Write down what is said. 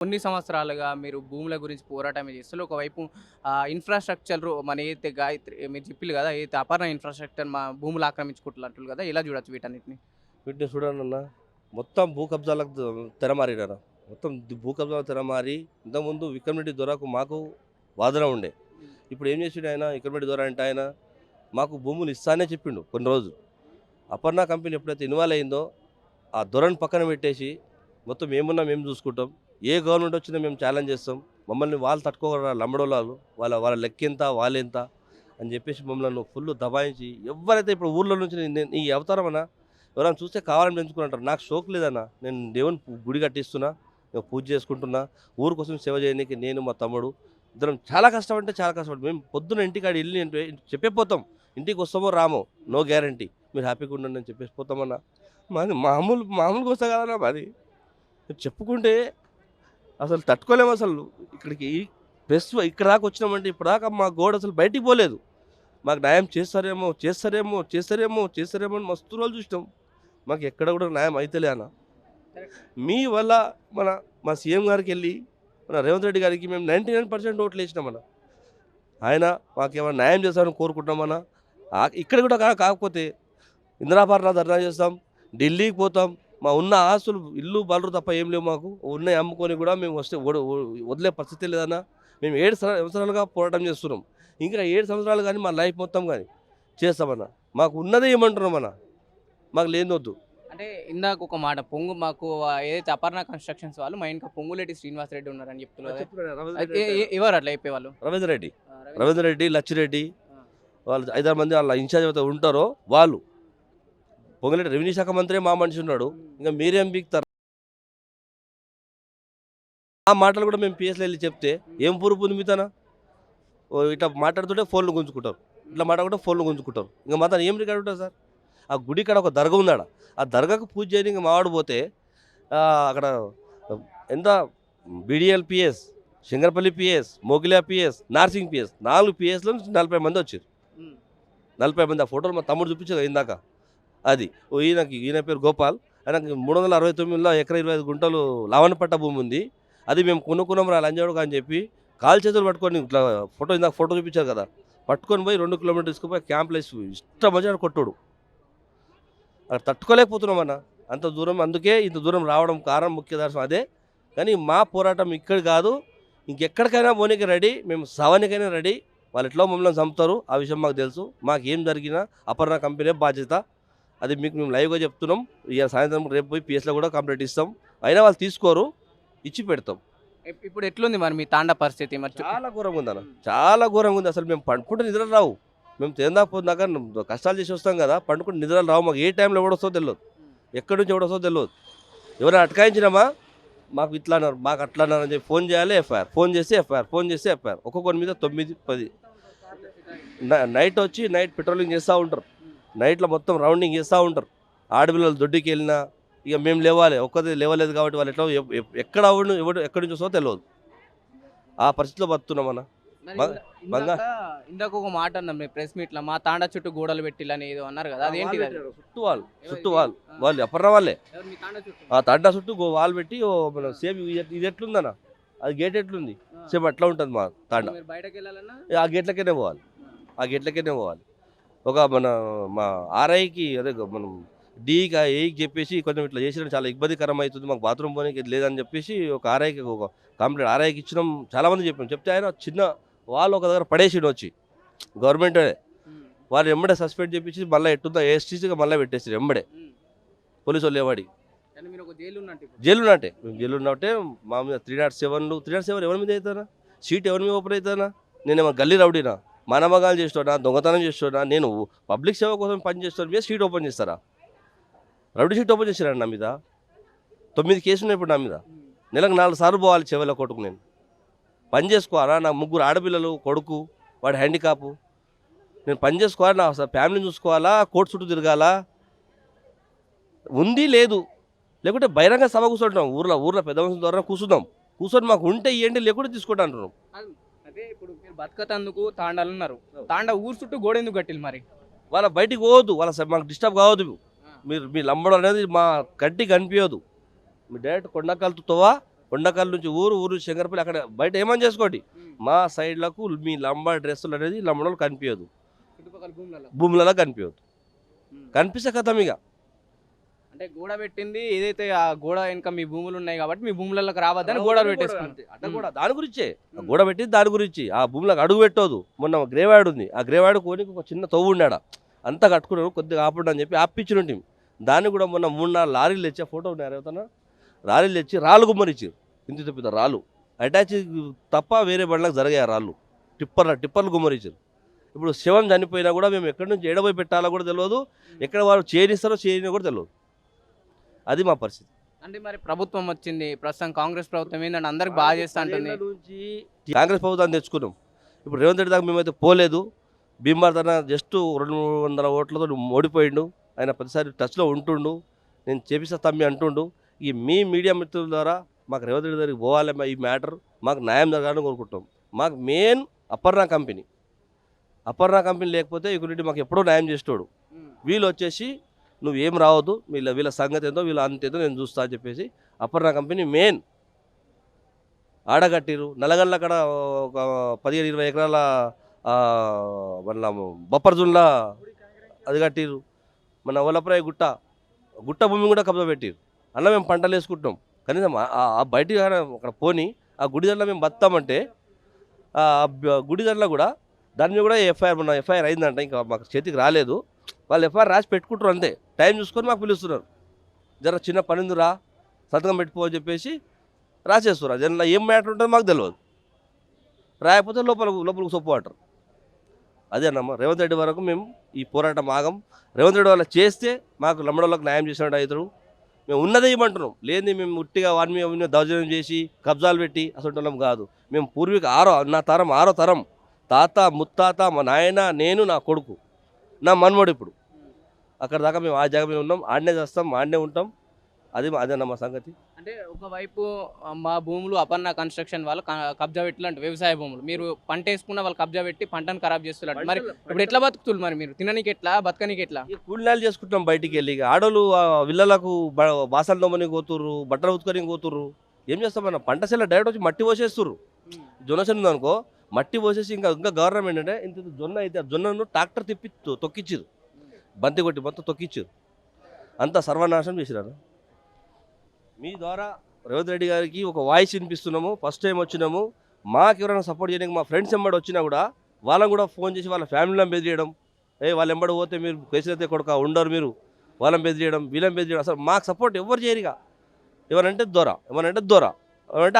కొన్ని సంవత్సరాలుగా మీరు భూముల గురించి పోరాటం చేస్తారు ఒకవైపు ఇన్ఫ్రాస్ట్రక్చర్ మన ఏదైతే గాయత్రి మీరు చెప్పారు కదా ఏదైతే అపర్ణ ఇన్ఫ్రాస్ట్రక్చర్ మా భూములు ఆక్రమించుకుంటున్నట్లు కదా ఇలా చూడొచ్చు వీటన్నిటిని? వీటిని చూడండి మొత్తం భూ కబ్జాలకు తెరమారినారు. మొత్తం భూ కబ్జాలకు తెరమారి ఇంతకుముందు విక్రమరెడ్డి దొరకు మాకు వాదన ఉండే. ఇప్పుడు ఏం చేసిండు ఆయన? విక్రమరెడ్డి దొర అంటే ఆయన మాకు భూములు ఇస్తానే చెప్పిండు కొన్ని రోజులు. అపర్ణ కంపెనీ ఎప్పుడైతే ఇన్వాల్వ్ అయిందో ఆ దొరని పక్కన పెట్టేసి మొత్తం ఏమున్నా మేము చూసుకుంటాం. ఏ గవర్నమెంట్ వచ్చినా మేము ఛాలెంజ్ చేస్తాం. మమ్మల్ని వాళ్ళు తట్టుకోగలరా? లంబడోళ్ళు వాళ్ళ వాళ్ళ లెక్కెంత వాళ్ళెంత అని చెప్పేసి మమ్మల్ని ఫుల్ దబాయించి ఎవరైతే ఇప్పుడు ఊళ్ళో నుంచి నేను- ఈ అవతారం అన్నా ఎవరైనా చూస్తే కావాలని పెంచుకుంటారు నాకు షోక్ లేదన్నా నేను దేవుని గుడి కట్టిస్తున్నా నేను పూజ చేసుకుంటున్నా ఊరు కోసం సేవ చేయడానికి నేను మా తమ్ముడు ఇద్దరం చాలా కష్టపడితే చాలా కష్టపడి మేము పొద్దున ఇంటికాడ వెళ్ళి అంటే చెప్పే పోతాం. ఇంటికి వస్తామో రామో నో గ్యారంటీ మీరు హ్యాపీగా ఉండండి అని చెప్పేసి పోతామన్నా. మాది మామూలు మామూలుగా వస్తా కదన్నా మాది. చెప్పుకుంటే అసలు తట్టుకోలేము అసలు. ఇక్కడికి ప్రెస్ ఇక్కడ దాకా వచ్చినామంటే ఇప్పటిదాకా మా గోడ అసలు బయటికి పోలేదు. మాకు న్యాయం చేస్తారేమో చేస్తారేమో చేస్తారేమో చేస్తారేమో అని మస్తు రోజులు చూసినాం. మాకు ఎక్కడ కూడా న్యాయం అయితేలే అన్న. మీ వల్ల మన మా సీఎం గారికి వెళ్ళి మన రేవంత్ రెడ్డి గారికి మేము నైంటీ నైన్ పర్సెంట్ ఓట్లు వేసినామన్న ఆయన మాకేమైనా న్యాయం చేస్తారని కోరుకుంటున్నామన్న ఇక్కడ కూడా కాకపోతే ఇందిరాపాలన ధర్నా చేస్తాం ఢిల్లీకి పోతాం మా ఉన్న ఆస్తులు ఇల్లు బలరు తప్ప ఏం లేవు మాకు. ఉన్నాయి అమ్ముకొని కూడా మేము వస్తే వదిలే పరిస్థితి లేదన్న మేము ఏడు సంవ- సంవత్సరాలుగా పోరాటం చేస్తున్నాం. ఇంకా ఏడు సంవత్సరాలు కానీ మా లైఫ్ మొత్తం కానీ చేస్తామన్న. మాకు ఉన్నదే ఏమంటున్నామన్న మాకు లేనొద్దు అంటే ఇందాక ఒక మాట పొంగు మాకు ఏదైతే అపర్ణ కన్స్ట్రక్షన్స్ వాళ్ళు మా ఇంట్లో పొంగులేటి శ్రీనివాస్ రెడ్డి ఉన్నారని చెప్తున్నారు. ఎవరు అట్లా చెప్పేవాళ్ళు? రవీంద్ర రెడ్డి. రవీంద్ర- రెడ్డి లచ్చిరెడ్డి. వాళ్ళు ఐదారు మంది వాళ్ళ ఇన్ఛార్జ్ అయితే ఉంటారో వాళ్ళు పొంగలేటి రెవెన్యూ శాఖ మంత్రి మా మనిషి ఉన్నాడు. ఇంకా మీరేం బీక్తారు ఆ మాటలు కూడా మేము పిఎస్లో వెళ్ళి చెప్తే ఏం పురుపు ఉంది మీతన? ఓ ఇట్లా మాట్లాడుతుంటే ఫోన్లు గుంజుకుంటారు. ఇట్లా మాట్లాడుకుంటే ఫోన్లు గుంజుకుంటారు. ఇంకా మా తన ఏం రికార్డు ఉంటుంది సార్? ఆ గుడి కాడ ఒక దర్గా ఉందాడ ఆ దర్గాకు పూజ చేయని ఇంకా మావాడు పోతే అక్కడ ఎంత? BDL PS Shankarpalli PS Mogiliya PS Narsing PS నాలుగు పిఎస్లో నుంచి నలభై మంది వచ్చారు. నలభై మంది ఆ ఫోటోలు మా తమ్ముడు చూపించారు ఇందాక. అది. ఓ ఈయనకి ఈయన పేరు గోపాల్. ఆయనకి మూడు వందల అరవై తొమ్మిదిలో ఎకర ఇరవై ఐదు గుంటలు లావణపట్ట భూమి ఉంది. అది మేము కొనుక్కున్నాం రా లంజాడు అని చెప్పి కాలు చేతులు పట్టుకొని ఇట్లా ఫోటో ఇందాక ఫోటో చూపించారు కదా పట్టుకొని పోయి రెండు కిలోమీటర్స్కి పోయి క్యాంప్ వేసి ఇష్టం మంచిగా కొట్టుడు. అక్కడ తట్టుకోలేకపోతున్నాం అన్న. అంత దూరం అందుకే ఇంత దూరం రావడం కారణం ముఖ్య దర్శనం అదే. కానీ మా పోరాటం ఇక్కడ కాదు. ఇంకెక్కడికైనా పోనీకి రెడీ. మేము సవానికైనా రెడీ. వాళ్ళు ఎట్లా మమ్మల్ని చంపుతారు? ఆ విషయం మాకు తెలుసు. మాకు ఏం జరిగినా అపర్ణ కంపెనీ బాధ్యత. అది మీకు మేము లైవ్గా చెప్తున్నాం. ఇక సాయంత్రం రేపు పోయి పిఎస్లో కూడా కంప్లీట్ ఇస్తాం. అయినా వాళ్ళు తీసుకోరు ఇచ్చి పెడతాం. ఇప్- ఇప్పుడు ఎట్లుంది మరి మీ తాండ పరిస్థితి? మరి చాలా ఘోరంగా ఉంది అన్న చాలా ఘోరంగా ఉంది. అసలు మేము పండుకుంటే నిద్ర రావు. మేము తిందాక పోదాక కష్టాలు చేసి వస్తాం కదా పండుకుంటే నిద్రలు రావు. మాకు ఏ టైంలో ఎవడొస్తో తెలియదు ఎక్కడి నుంచి ఎవడొస్తో తెలియదు ఎవరైనా అటకాయించినామా? మాకు ఇట్లా అన్నారు మాకు అట్లా అన్నారు అని చెప్పి ఫోన్ చేయాలి ఎఫ్ఐఆర్ ఫోన్ చేస్తే ఎఫ్ఐఆర్ ఫోన్ చేస్తే ఎఫ్ఐఆర్ ఒక్కొక్కరి మీద తొమ్మిది పది. నైట్ వచ్చి నైట్ పెట్రోలింగ్ చేస్తూ ఉంటారు. నైట్లో మొత్తం రౌండింగ్ చేస్తూ ఉంటారు. ఆడపిల్లలు దొడ్డికి వెళ్ళినా ఇక మేము లేవాలి ఒక్కది లేవలేదు కాబట్టి వాళ్ళు ఎట్లా ఎక్కడ ఎవడు ఎవడు ఎక్కడి నుంచి వస్తుందో తెలియదు ఆ పరిస్థితిలో బంగ- ఇందా- ఇందాక ఒక మాట అన్నాం మీ ప్రెస్ మీట్లో మా తాండా చుట్టూ గోడలు పెట్టిల్లని ఏదో అన్నారు కదా అదేంటి అది? చుట్టూ వాళ్ళు చుట్టూ వాళ్ళు. వాళ్ళు ఎప్పటిన వాళ్ళే? ఆ తండా చుట్టూ వాళ్ళు పెట్టి ఓ మన సేమ్ ఇది ఎట్లుందన్న? అది గేట్ ఎట్లుంది. సేమ్ అట్లా ఉంటుంది మా తాండా. బయటకు వెళ్ళాలన్నా ఆ గేట్లకైనా పోవాలి. ఆ గేట్లకైనా పోవాలి. ఒక మన మా ఆర్ఐకి అదే మనం డీకి ఏకి చెప్పేసి కొంచెం ఇట్లా చేసిన చాలా ఇబ్బందికరం అవుతుంది మాకు బాత్రూమ్ పోనీకి లేదని చెప్పేసి ఒక ఆర్ఐకి ఒక కంప్లైంట్ ఆర్ఐకి ఇచ్చినాం. చాలామంది చెప్పాం చెప్తే ఆయన చిన్న వాళ్ళు ఒక దగ్గర పడేసిండు వచ్చి. గవర్నమెంట్ వాళ్ళు ఎంబడే సస్పెండ్ చేపించి మళ్ళీ ఎట్టుందో ఏస్టీసీగా మళ్ళీ పెట్టేసారు ఎంబడే. పోలీసు వాళ్ళు ఎవడి ఇప్పుడు. జైలు ఉన్నట్టే. మేము జైలు ఉన్నట్టే మా మీద త్రీ నాట్ సెవెన్లు త్రీ నాట్ సెవెన్ ఎవరి మీద అవుతానా? సీట్ ఎవరి మీద ఓపెన్ అవుతానా? నేనేమో గల్లీ రౌడీనా? మానవగాలు చేస్తున్నా దొంగతనం చేస్తున్నా నేను పబ్లిక్ సేవ కోసం పని చేస్తాను మీద సీట్ ఓపెన్ చేస్తారా? రౌడీ సీట్ ఓపెన్ చేశారండి నా మీద? తొమ్మిది కేసులు ఉన్నాయి ఇప్పుడు నా మీద. నెలకు నాలుగు సార్లు పోవాలి చెవిలో కొట్టుకు నేను. పని చేసుకోవాలా? నా ముగ్గురు ఆడపిల్లలు కొడుకు వాడి హ్యాండికాపు నేను పని చేసుకోవాలా? నా ఫ్యామిలీని చూసుకోవాలా? కోర్టు చుట్టూ తిరగాలా? ఉంది లేదు. లేకుంటే బహిరంగ సభ కూర్చుంటాం ఊర్లో ఊర్లో పెద్ద మనుషుల ద్వారా కూర్చుందాం. కూర్చొని మాకు ఉంటే ఇవ్వండి లేకుంటే తీసుకుంటా అంటున్నాం అదే ఇప్పుడు మీరు బతకతందుకు తాండాలు ఉన్నారు తాండా ఊరు చుట్టూ గోడ ఎందుకు కట్టిల్లు మరి? వాళ్ళ బయటికి పోవద్దు. వాళ్ళ మాకు డిస్టర్బ్ కావద్దు. మీరు మీ లంబడం అనేది మా కంటికి కనిపించదు మీ డైరెక్ట్ కొండకాలతో తోవా కొండకల్ నుంచి ఊరు ఊరు శంకరపల్లి అక్కడ బయట ఏమని చేసుకోండి. మా సైడ్లకు మీ లంబా డ్రెస్సులు అనేది లంబడోళ్ళు కనిపించదు భూములలో భూములలో కనిపించదు కనిపిస్తే కథం ఇక. అంటే గోడ పెట్టింది ఏదైతే ఆ గోడ వెనుక మీ భూములు ఉన్నాయి కాబట్టి మీ భూములకు రావద్దని పెట్టేసుకున్నారు అంతే. అట్లా కూడా దాని గురించే. ఆ గోడ పెట్టింది దాని గురించి. ఆ భూమిలోకి అడుగు పెట్టోదు మొన్న గ్రేవాడ్ ఉంది. ఆ గ్రేవాడ్ కోనికి ఒక చిన్న తవ్వు ఉన్నాడ అంతా కట్టుకున్నాడు కొద్దిగా ఆపండి అని చెప్పి ఆపిచ్చినుంటి దాన్ని కూడా మొన్న మూడు నాలుగు లారీలు తెచ్చా ఫోటో ఉన్నాయి రేవతన లారీలు తెచ్చి రాళ్ళు గుమ్మరిచ్చారు ఇంత తప్పిత రాళ్ళు. అటాచ్ తప్ప వేరే బండ్లకు జరిగాయి రాళ్ళు. టిప్పర్ టిప్పర్లు గుమ్మరిచ్చారు ఇప్పుడు శివం చనిపోయినా కూడా మేము ఎక్కడి నుంచి ఎడబోయి పెట్టాలో కూడా తెలియదు ఎక్కడ వారు చేయనిస్తారో చేయని కూడా తెలియదు అది మా పరిస్థితి. అంటే మరి ప్రభుత్వం వచ్చింది ప్రస్తుతం కాంగ్రెస్ ప్రభుత్వం ఏంటంటే అందరికి బాగా చేస్తా అంటుంది. కాంగ్రెస్ ప్రభుత్వాన్ని తెచ్చుకున్నాం. ఇప్పుడు రేవంత్ రెడ్డి దాకా మేమైతే పోలేదు. భీమార్ తన జస్ట్ రెండు మూడు వందల ఓట్లతో ఓడిపోయిండు. ఆయన ప్రతిసారి టచ్లో ఉంటుండు. నేను చేపిస్తా తమ్మి అంటుండు. ఈ మీ మీడియా మిత్రుల ద్వారా మాకు రేవంత్ రెడ్డి దగ్గరికి పోవాలి ఈ మ్యాటర్. మాకు న్యాయం జరగాలని కోరుకుంటాం మాకు main Aparna company. Aparna company లేకపోతే ఇక్కడ మాకు ఎప్పుడో న్యాయం చేసేటోడు. వీళ్ళు వచ్చేసి నువ్వు ఏం రావద్దు వీళ్ళ వీళ్ళ సంగతి ఏందో వీళ్ళ అంత నేను చూస్తా అని చెప్పేసి అపర్ణ కంపెనీ మెయిన్ ఆడగట్టిరు నల్లగల్ల అక్కడ ఒక పదిహేను ఇరవై ఎకరాల మన బొప్పర్జున్లా అది కట్టిరు మన వల్లప్రాయ గుట్ట గుట్ట భూమి కూడా కబ్జా పెట్టిరు అలా మేము పంటలు వేసుకుంటున్నాం. కనీసం ఆ- బయట అక్కడ పోని ఆ గుడి మేము బతామంటే ఆ బ- కూడా దాని మీద కూడా ఎఫ్ఐఆర్ మన ఎఫ్ఐఆర్ అయిందంట. ఇంకా మాకు చేతికి రాలేదు. వాళ్ళు ఎఫ్ఆర్ రాసి పెట్టుకుంటారు అంతే. టైం చూసుకొని మాకు పిలుస్తున్నారు. జర చిన్న పని రా సంతకం పెట్టుకో అని చెప్పేసి రాసేస్తున్నారు. దానిలో ఏం మ్యాటర్ ఉంటుందో మాకు తెలియదు రాయకపోతే లోపల లోపలికి సొప్పు అంటారు. అదే రేవంత్ రెడ్డి వరకు మేము ఈ పోరాటం ఆగం. రేవంత్ రెడ్డి వల్ల చేస్తే మాకు లమ్మడోళ్ళకి న్యాయం చేసినట్టు అవుతారు. మేము ఉన్నదే ఇవ్వమంటున్నాం లేని మేము ఉట్టిగా వాడిని మీద దౌర్జన్యం చేసి కబ్జాలు పెట్టి అసలు వాళ్ళం కాదు. మేము పూర్వీక ఆరో నా తరం ఆరో తరం. తాత ముత్తాత మా నాయన నేను నా కొడుకు. నా మన్మడు ఇప్పుడు. అక్కడ దాకా మేము ఆ జాగా మీద ఉన్నాం. ఆడనే చేస్తాం ఆడనే ఉంటాం. అది మా- అదే మా సంగతి. అంటే ఒకవైపు మా భూములు అపర్ణ కన్స్ట్రక్షన్ వాళ్ళు కబ్జా పెట్టినట్టు వ్యవసాయ భూములు. మీరు పంట వేసుకున్న వాళ్ళు కబ్జా పెట్టి పంటను ఖరాబ్ చేస్తున్నారు మరి ఇప్పుడు ఎట్లా బతుకుతున్నారు మరి మీరు? తిననీకి ఎట్లా బతకనీకి ఎట్లా? కూలినాలు చేసుకుంటాం బయటికి వెళ్ళి. ఆడోళ్ళు విల్లలకు బాసలు దొమ్మని పోతుర్రు బట్టలు ఉతుకొని పోతుర్రు ఏం చేస్తాం మన? పంట సెల్ల డైరెక్ట్ వచ్చి మట్టి పోసేస్తుర్రు. జొన్న ఉందనుకో మట్టి పోసేసి ఇంకా ఇంకా గవర్నమెంట్ అంటే ఇంత జొన్న అయితే జొన్నను ట్రాక్టర్ తిప్పి తొక్కిచ్చిరు బంతి కొట్టి మొత్తం తొక్కిచ్చారు. అంతా సర్వనాశనం చేసినారు. మీ ద్వారా రేవంత్ రెడ్డి గారికి ఒక వాయిస్ వినిపిస్తున్నాము. ఫస్ట్ టైం వచ్చినాము. మాకు ఎవరైనా సపోర్ట్ చేయడానికి మా ఫ్రెండ్స్ ఎంబడి వచ్చినా కూడా వాళ్ళని కూడా ఫోన్ చేసి వాళ్ళ ఫ్యామిలీని బెదిరియడం. ఏ వాళ్ళ ఎంబడి పోతే మీరు కేసీఆర్ కొడుక ఉండరు మీరు. వాళ్ళని బెదిరియడం వీళ్ళని బెదిరియడం. అసలు మాకు సపోర్ట్ ఎవరు చేయరుగా ఎవరంటే దొర ఎవరంటే దొర ఎవరంటే